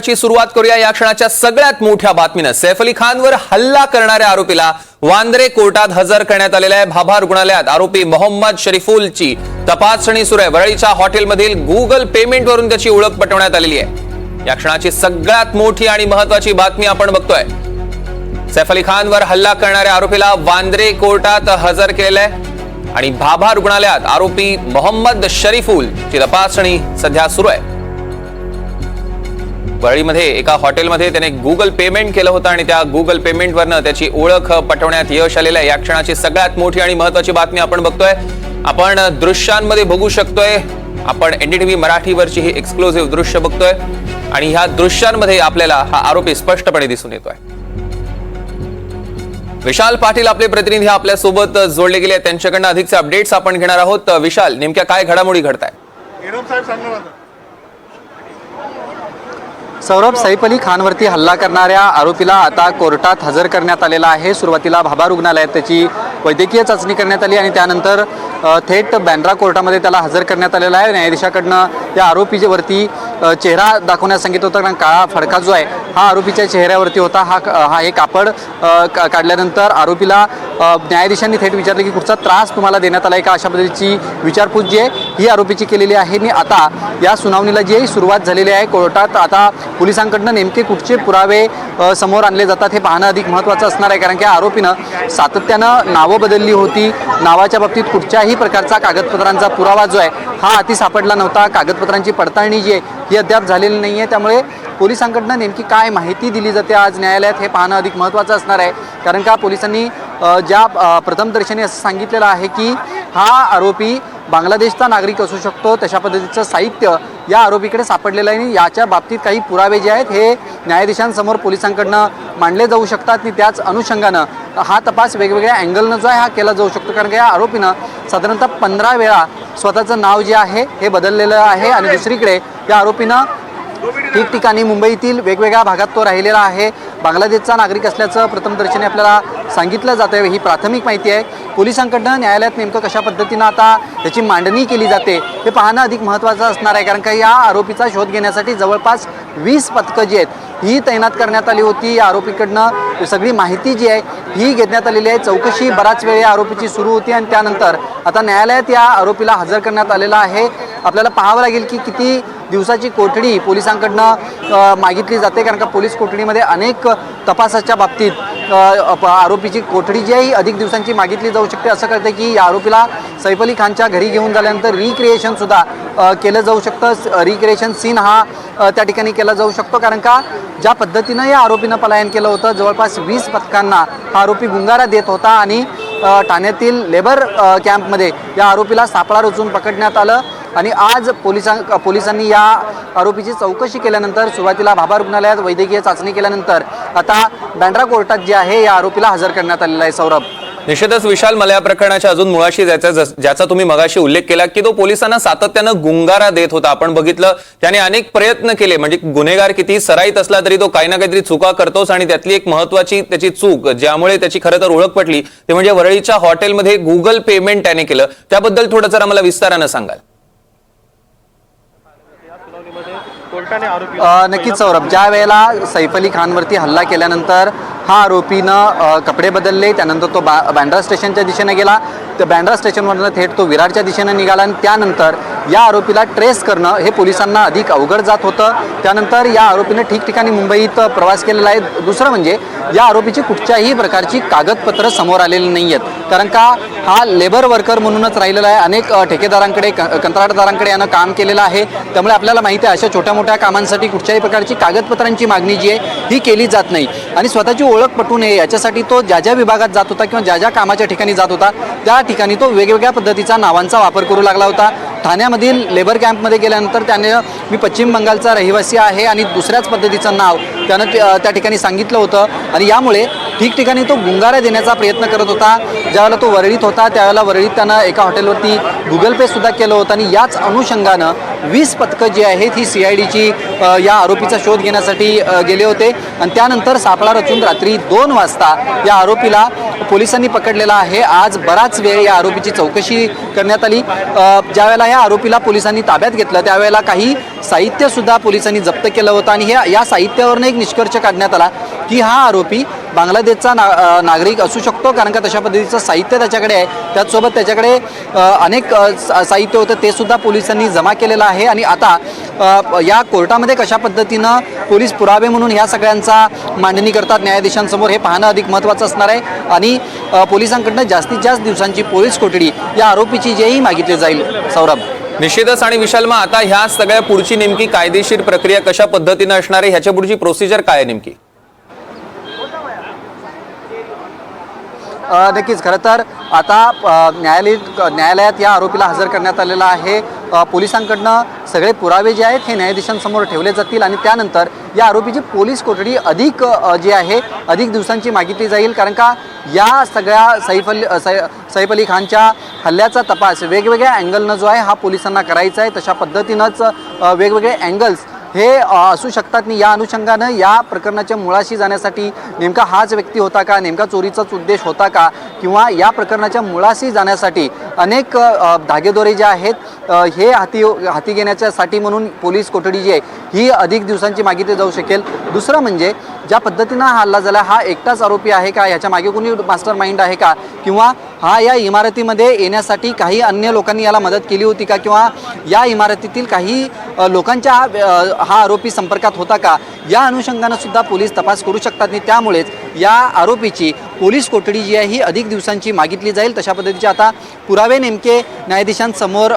ची सुरुवात करूया या क्षणाच्या सगळ्यात मोठ्या बातमीनं. सैफ अली खानवर हल्ला करणाऱ्या आरोपीला वांद्रे कोर्टात हजर करण्यात आलेल्या आहे. भाभा रुग्णालयात आरोपी मोहम्मद शरीफुलची तपासणी सुरू आहे. वरळीच्या हॉटेलमधील गुगल पेमेंटवरून त्याची ओळख पटवण्यात आलेली आहे. या क्षणाची सगळ्यात मोठी आणि महत्वाची बातमी आपण बघतोय. सैफ अली खानवर हल्ला करणाऱ्या आरोपीला वांद्रे कोर्टात हजर केलंय आणि भाभा रुग्णालयात आरोपी मोहम्मद शरीफुल ची तपासणी सध्या सुरू आहे. वरळीमध्ये एका हॉटेलमध्ये त्याने गुगल पेमेंट केलं होतं आणि त्या गुगल पेमेंटवरनं त्याची ओळख पटवण्यात यश आलेलं आहे. या क्षणाची सगळ्यात मोठी आणि महत्वाची बातमी आपण बघतोय. आपण दृश्यांमध्ये बघू शकतोय. आपण एनडीटीव्ही मराठीवरची ही एक्सक्लुझिव्ह दृश्य बघतोय. आणि ह्या दृश्यांमध्ये आपल्याला हा आरोपी स्पष्टपणे दिसून येतोय. विशाल पाटील आपले प्रतिनिधी आपल्यासोबत जोडले गेले त्यांच्याकडनं अधिकचे अपडेट्स आपण घेणार आहोत. विशाल नेमक्या काय घडामोडी घडताय साहेब सांगणार सौरभ सैफ अली खानवरती हल्ला करणाऱ्या आरोपीला आता कोर्टात हजर करण्यात आलेला आहे. सुरुवातीला भाभा रुग्णालयात त्याची वैद्यकीय चाचणी करण्यात आली आणि त्यानंतर थेट बँड्रा कोर्टामध्ये त्याला हजर करण्यात आलेला आहे. न्यायाधीशाकडनं त्या आरोपीवरती चेहरा दाखवण्यास सांगितलं होतं कारण काळा फडका जो आहे हा आरोपीच्या चेहऱ्यावरती होता. हा हा हे कापड का- काढल्यानंतर आरोपीला न्यायाधीशांनी थेट विचारलं की कुठचा त्रास तुम्हाला देण्यात आला आहे का? अशा पद्धतीची विचारपूस जी आहे ही आरोपीची केलेली आहे. आणि आता या सुनावणीला जी सुरुवात झालेली आहे कोर्टात आता पोलिसांकडनं नेमके कुठचे पुरावे समोर आणले जातात हे पाहणं अधिक महत्त्वाचं असणार आहे. कारण की आरोपीनं सातत्यानं नावं बदलली होती. नावाच्या बाबतीत कुठच्याही प्रकारचा कागदपत्रांचा पुरावा जो आहे हा अति सापडला नव्हता. कागदपत्रांची पडताळणी जी आहे ही अद्याप झालेली नाही आहे त्यामुळे पोलिसांकडनं नेमकी काय माहिती दिली जाते आज न्यायालयात हे पाहणं अधिक महत्त्वाचं असणार आहे. कारण का पोलिसांनी ज्या प्रथमदर्शनी असं सांगितलेलं आहे की हा आरोपी बांगलादेशचा नागरिक असू शकतो. तशा पद्धतीचं साहित्य या आरोपीकडे सापडलेलं आहे आणि याच्या बाबतीत काही पुरावे जे आहेत हे न्यायाधीशांसमोर पोलिसांकडनं मांडले जाऊ शकतात. आणि त्याच अनुषंगानं हा तपास वेगवेगळ्या अँगलनं जो आहे हा केला जाऊ शकतो. कारण की या आरोपीनं साधारणतः पंधरा वेळा स्वतःचं नाव जे आहे हे बदललेलं आहे. आणि दुसरीकडे या आरोपीनं ठिकठिकाणी मुंबईतील वेगवेगळ्या भागात तो राहिलेला आहे. बांगलादेशचा नागरिक असल्याचं प्रथमदर्शनी आपल्याला सांगितलं जातं आहे ही प्राथमिक माहिती आहे. पोलिसांकडनं न्यायालयात नेमकं कशा पद्धतीनं आता त्याची मांडणी केली जाते हे पाहणं अधिक महत्त्वाचं असणार आहे. कारण का या आरोपीचा शोध घेण्यासाठी जवळपास वीस पथकं जी आहेत ही तैनात करण्यात आली होती. या आरोपीकडनं सगळी माहिती जी आहे ही घेण्यात आलेली आहे. चौकशी बराच वेळ या आरोपीची सुरू होती आणि त्यानंतर आता न्यायालयात या आरोपीला हजर करण्यात आलेला आहे. आपल्याला पाहावं लागेल की किती दिवसाची कोठडी पोलिसांकडनं मागितली जाते. कारण का पोलीस कोठडीमध्ये अनेक तपासाच्या बाबतीत आरोपीची कोठडी जी आहे ही अधिक दिवसांची मागितली जाऊ शकते असं कळतं की या आरोपीला सैफ अली खानच्या घरी घेऊन झाल्यानंतर रिक्रिएशनसुद्धा केलं जाऊ शकतं. रिक्रिएशन सीन हा त्या ठिकाणी केला जाऊ शकतो. कारण का ज्या पद्धतीनं या आरोपीनं पलायन केलं होतं जवळपास वीस पथकांना हा आरोपी गुंगारा देत होता आणि ठाण्यातील लेबर कॅम्पमध्ये या आरोपीला सापळा रचून पकडण्यात आलं. आणि आज पोलिसां पोलिसांनी या आरोपीची चौकशी केल्यानंतर सुरुवातीला भाभा रुग्णालयात वैद्यकीय चाचणी केल्यानंतर आता बँड्रा कोर्टात जे आहे या आरोपीला हजर करण्यात आलेलं आहे सौरभ. निश्चितच विशाल मला या प्रकरणाच्या अजून मुळाशी जायचं ज्याचा तुम्ही मगाशी उल्लेख केला की तो पोलिसांना सातत्यानं गुंगारा देत होता. आपण बघितलं त्याने अनेक प्रयत्न केले म्हणजे गुन्हेगार किती सराईत असला तरी तो काही ना काहीतरी चुका करतोच आणि त्यातली एक महत्वाची त्याची चूक ज्यामुळे त्याची खरं तर ओळख पटली ते म्हणजे वरळीच्या हॉटेलमध्ये गुगल पेमेंट त्याने केलं. त्याबद्दल थोडं जरा मला विस्तारानं सांगाल. नक्कीच सौरभ. ज्या वेळेला सैफ अली खानवरती हल्ला केल्यानंतर हा आरोपीनं कपडे बदलले त्यानंतर तो बा बँड्रा स्टेशनच्या दिशेने गेला. तर बँड्रा स्टेशनवरनं थेट तो विरारच्या दिशेने निघाला आणि त्यानंतर या आरोपीला ट्रेस करणं हे पोलिसांना अधिक अवघड जात होतं. त्यानंतर या आरोपीनं ठिकठिकाणी मुंबईत प्रवास केलेला आहे. दुसरं म्हणजे या आरोपीची कुठच्याही प्रकारची कागदपत्रं समोर आलेली नाही आहेत कारण का हा लेबर वर्कर म्हणूनच राहिलेला आहे. अनेक ठेकेदारांकडे क- कंत्राटदारांकडे यानं काम केलेलं आहे. त्यामुळे आपल्याला माहिती आहे अशा छोट्या मोठ्या कामांसाठी कुठच्याही प्रकारची कागदपत्रांची मागणी जी आहे ही केली जात नाही. आणि स्वतःची ओळख पटू नये याच्यासाठी तो ज्या ज्या विभागात जात होता किंवा ज्या ज्या कामाच्या ठिकाणी जात होता त्या ठिकाणी तो वेगवेगळ्या पद्धतीचा नावांचा वापर करू लागला होता. ठाण्यामधील लेबर कॅम्पमध्ये गेल्यानंतर त्याने मी पश्चिम बंगालचा रहिवासी आहे आणि दुसऱ्याच पद्धतीचं नाव त्यानं त्या ठिकाणी सांगितलं होतं. आणि यामुळे ठिकठिकाणी तो गुंगारा देण्याचा प्रयत्न करत होता. ज्यावेळेला तो वरळीत होता त्यावेळेला वरळीत त्यानं एका हॉटेलवरती गुगल पे सुद्धा केलं होतं आणि याच अनुषंगानं वीस पथकं जी आहेत ही सी आय डीची या आरोपीचा शोध घेण्यासाठी गेले होते. आणि त्यानंतर सापळा रचून रात्री दोन वाजता या आरोपीला पोलिसांनी पकडलेला आहे. आज बराच वेळ या आरोपीची चौकशी करण्यात आली. ज्यावेळेला या आरोपीला पोलिसांनी ताब्यात घेतलं त्यावेळेला काही साहित्यसुद्धा पोलिसांनी जप्त केलं होतं. आणि हे या साहित्यावरनं एक निष्कर्ष काढण्यात आला की हा आरोपी बांगलादेशचा ना नागरिक असू शकतो कारण का तशा पद्धतीचं साहित्य त्याच्याकडे आहे. त्याचसोबत त्याच्याकडे अनेक साहित्य होतं ते सुद्धा पोलिसांनी जमा केलेलं आहे. आणि आता या कोर्टामध्ये कशा पद्धतीनं पोलीस पुरावे म्हणून ह्या सगळ्यांचा मांडणी करतात न्यायाधीशांसमोर हे पाहणं अधिक महत्त्वाचं असणार आहे. आणि पोलिसांकडनं जास्तीत जास्त दिवसांची पोलीस कोठडी या आरोपीची जेही मागितली जाईल. सौरभ. निश्चितच आणि विशालमा आता ह्या सगळ्या पुढची नेमकी कायदेशीर प्रक्रिया कशा पद्धतीनं असणार आहे ह्याच्या पुढची प्रोसिजर काय आहे नेमकी? नक्कीच खरं तर आता न्यायालय न्यायालयात या आरोपीला हजर करण्यात आलेला आहे. पोलिसांकडनं सगळे पुरावे जे आहेत हे न्यायाधीशांसमोर ठेवले जातील आणि त्यानंतर या आरोपीची पोलीस कोठडी अधिक जी आहे अधिक दिवसांची मागितली जाईल. कारण का या सगळ्या सैफ अली सै सैफ अली खानच्या हल्ल्याचा तपास वेगवेगळ्या अँगलनं जो आहे हा पोलिसांना करायचा आहे. तशा पद्धतीनंच वेगवेगळे अँगल्स हे असू शकतात नाही. या अनुषंगानं या प्रकरणाच्या मुळाशी जाण्यासाठी नेमका हाच व्यक्ती होता का? नेमका चोरीचाच उद्देश होता का? किंवा या प्रकरणाच्या मुळाशी जाण्यासाठी अनेक धागेदोरे जे आहेत हे हाती हाती घेण्याच्यासाठी म्हणून पोलीस कोठडी जी आहे ही अधिक दिवसांची मागितली जाऊ शकेल. दुसरं म्हणजे ज्या पद्धतीनं हा हल्ला झाला हा एकटाच आरोपी आहे का? ह्याच्या मागे कोणी मास्टर माइंड आहे का? किंवा हा या इमारतीमध्ये येण्यासाठी काही अन्य लोकांनी याला मदत केली होती का? किंवा या इमारतीतील काही लोकांच्या हा आरोपी संपर्कात होता का? या अनुषंगानं सुद्धा पोलीस तपास करू शकतात आणि त्यामुळेच या आरोपीची पोलीस कोठडी जी आहे ही अधिक दिवसांची मागितली जाईल. तशा पद्धतीचे आता पुरावे नेमके न्यायाधीशांसमोर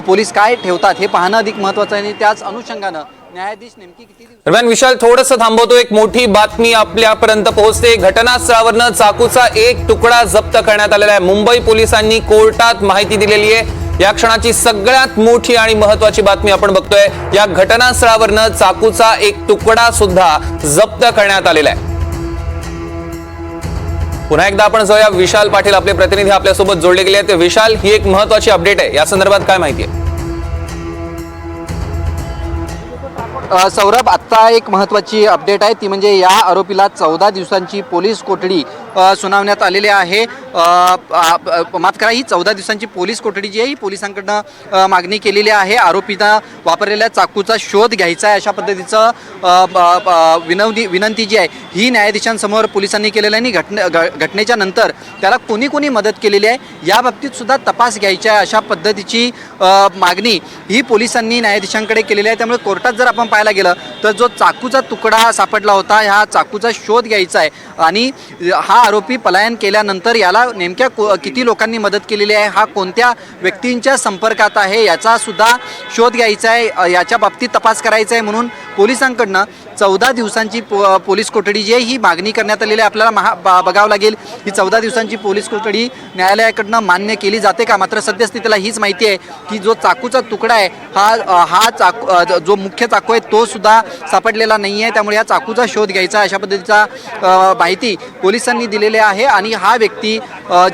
पोलीस काय ठेवतात हे पाहणं अधिक महत्त्वाचं आहे आणि त्याच अनुषंगानं न्यायाधीश नेमकी किती दरम्यान विशाल थोडस थांबवतो. एक मोठी बातमी आपल्यापर्यंत पोहोचते. घटनास्थळावरनं चाकूचा एक तुकडा जप्त करण्यात आलेला आहे. मुंबई पोलिसांनी कोर्टात माहिती दिलेली आहे. या क्षणाची सगळ्यात मोठी आणि महत्वाची बातमी आपण बघतोय. या घटनास्थळावरनं चाकूचा एक तुकडा सुद्धा जप्त करण्यात आलेला आहे. पुन्हा एकदा आपण जाऊया. विशाल पाटील आपले प्रतिनिधी आपल्यासोबत जोडले गेले आहेत. विशाल ही एक महत्वाची अपडेट आहे. या संदर्भात काय माहिती आहे? सौरभ आत्ता एक महत्त्वाची अपडेट आहे. ती म्हणजे या आरोपीला चौदा दिवसांची पोलीस कोठडी सुनावण्यात आलेले आहे. मात्र करा ही चौदा दिवसांची पोलीस कोठडी जी आहे ही पोलिसांकडनं मागणी केलेली आहे. आरोपीनं वापरलेल्या चाकूचा शोध घ्यायचा आहे अशा पद्धतीचं विनवणी विनंती जी आहे ही न्यायाधीशांसमोर पोलिसांनी केलेली आहे आणि घटने घ- घटनेच्या नंतर त्याला कोणी कोणी मदत केलेली आहे या बाबतीत सुद्धा तपास घ्यायचा आहे अशा पद्धतीची मागणी ही पोलिसांनी न्यायाधीशांकडे केलेली आहे. त्यामुळे कोर्टात जर आपण पाहायला गेलं तर जो चाकूचा तुकडा सापडला होता ह्या चाकूचा शोध घ्यायचा आहे. आणि हा आरोपी पलायन केल्यानंतर याला नेमक्या किती लोकांनी मदत केलेली आहे? हा कोणत्या व्यक्तींच्या संपर्कात आहे? याचा सुद्धा शोध घ्यायचा आहे. याच्या बाबतीत तपास करायचा आहे म्हणून पोलिसांकडनं चौदा दिवसांची पो पोलीस कोठडी जी आहे ही मागणी करण्यात आलेली आहे आपल्याला महा बा- बघावं लागेल. ही चौदा दिवसांची पोलीस कोठडी न्यायालयाकडनं मान्य केली जाते का? मात्र सद्यस्थितीला हीच माहिती आहे की जो चाकूचा तुकडा आहे हा हा चाकू जो मुख्य चाकू आहे तो सुद्धा सापडलेला नाही आहे त्यामुळे या चाकूचा शोध घ्यायचा अशा पद्धतीचा माहिती पोलिसांनी दिलेली आहे. आणि हा व्यक्ती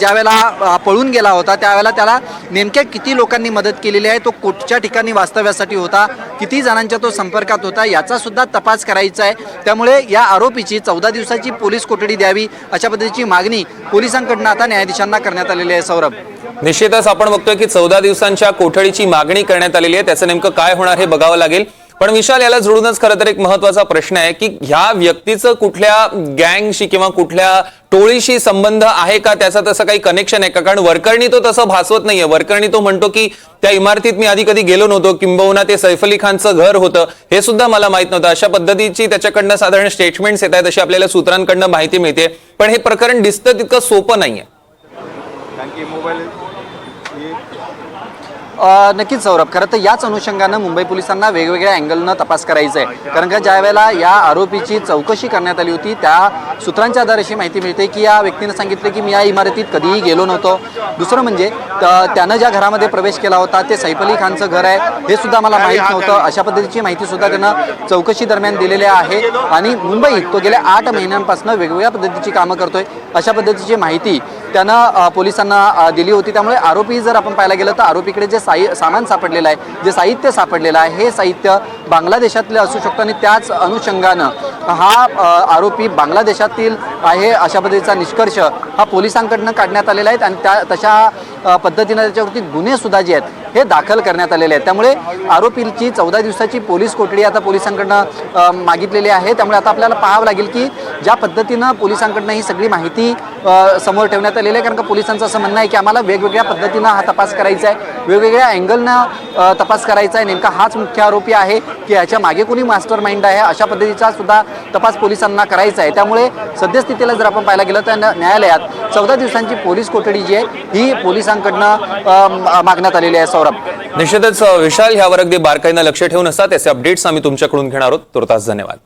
ज्यावेळेला पळून गेला होता त्यावेळेला त्याला नेमक्या किती लोकांनी मदत केलेली आहे? तो कुठच्या ठिकाणी वास्तव्यासाठी होता? किती जणांच्या तो संपर्कात होता? याचा सुद्धा तपास करायचा आहे. त्यामुळे या आरोपीची चौदा दिवसाची पोलीस कोठडी द्यावी अशा पद्धतीची मागणी पोलिसांकडनं आता न्यायाधीशांना करण्यात आलेली आहे. सौरभ. निश्चितच आपण बघतोय की चौदा दिवसांच्या कोठडीची मागणी करण्यात आलेली आहे. त्याचं नेमकं काय होणार हे बघावं लागेल. पण विशाल याला जोडूनच खरं तर एक महत्त्वाचा प्रश्न आहे की ह्या व्यक्तीचं कुठल्या गँगशी किंवा कुठल्या टोळीशी संबंध आहे का? त्याचा तसं काही कनेक्शन आहे का? कारण वरकरणी तो तसं भासवत नाहीये. वरकरणी तो म्हणतो की त्या इमारतीत मी आधी कधी गेलो नव्हतो. किंबहुना ते सैफ अली खानचं घर होतं. हे सुद्धा मला माहीत नव्हतं. अशा पद्धतीची त्याच्याकडनं साधारण स्टेटमेंट्स येत आहेत अशी आपल्याला सूत्रांकडनं माहिती मिळते. पण हे प्रकरण दिसतं तितकं सोपं नाहीये कारण की मोबाईल हे अ, नक्कीच सौरभ. खरं तर याच अनुषंगानं मुंबई पोलिसांना वेगवेगळ्या अँगलनं तपास करायचा आहे कारण का ज्या वेळेला या आरोपीची चौकशी करण्यात आली होती त्या सूत्रांच्या आधारे अशी माहिती मिळते की या व्यक्तीनं सांगितलं की मी या इमारतीत कधीही गेलो नव्हतो. दुसरं म्हणजे त- त्यानं ज्या घरामध्ये प्रवेश केला होता ते सैफ अली खानचं घर आहे हे सुद्धा मला माहीत नव्हतं. अशा पद्धतीची माहिती सुद्धा त्यानं चौकशी दरम्यान दिलेली आहे. आणि मुंबईत तो गेल्या आठ महिन्यांपासून वेगवेगळ्या पद्धतीची कामं करतोय. अशा पद्धतीची माहिती त्यानं पोलिसांना दिली होती. त्यामुळे आरोपी जर आपण पाहायला गेलं तर आरोपीकडे जे साई सामान सापडलेलं आहे जे साहित्य सापडलेलं आहे हे साहित्य बांगलादेशातले असू शकतो आणि त्याच अनुषंगानं हा आरोपी बांगलादेशातील आहे अशा पद्धतीचा निष्कर्ष हा पोलिसांकडनं काढण्यात आलेला आहे आणि त्या तशा पद्धतीनं त्याच्यावरती गुन्हेसुद्धा जे आहेत हे दाखल करण्यात आलेले आहेत. त्यामुळे आरोपीची चौदा दिवसाची पोलीस कोठडी आता पोलिसांकडनं मागितलेली आहे. त्यामुळे आता आपल्याला पाहावं लागेल की ज्या पद्धतीनं पोलिसांकडनं ही सगळी माहिती समोर ठेवण्यात आलेली आहे. कारण का पोलिसांचं असं म्हणणं आहे की आम्हाला वेगवेगळ्या पद्धतीनं हा तपास करायचा आहे. वेगवेगळ्या अँगलनं तपास करायचा आहे. नेमका हाच मुख्य आरोपी आहे की याच्या मागे कोणी मास्टर माइंड आहे अशा पद्धतीचा सुद्धा तपास पोलिसांना करायचा आहे. त्यामुळे सद्यस्थितीला जर आपण पाहायला गेलं तर न्यायालयात चौदा दिवसांची पोलीस कोठडी जी आहे ही पोलिसांकडनं मागण्यात आलेली आहे सौरभ. निश्चितच विशाल ह्यावर अगदी बारकाईनं लक्ष ठेवून असतात त्याचे अपडेट्स आम्ही तुमच्याकडून घेणार आहोत. तुर्तास धन्यवाद.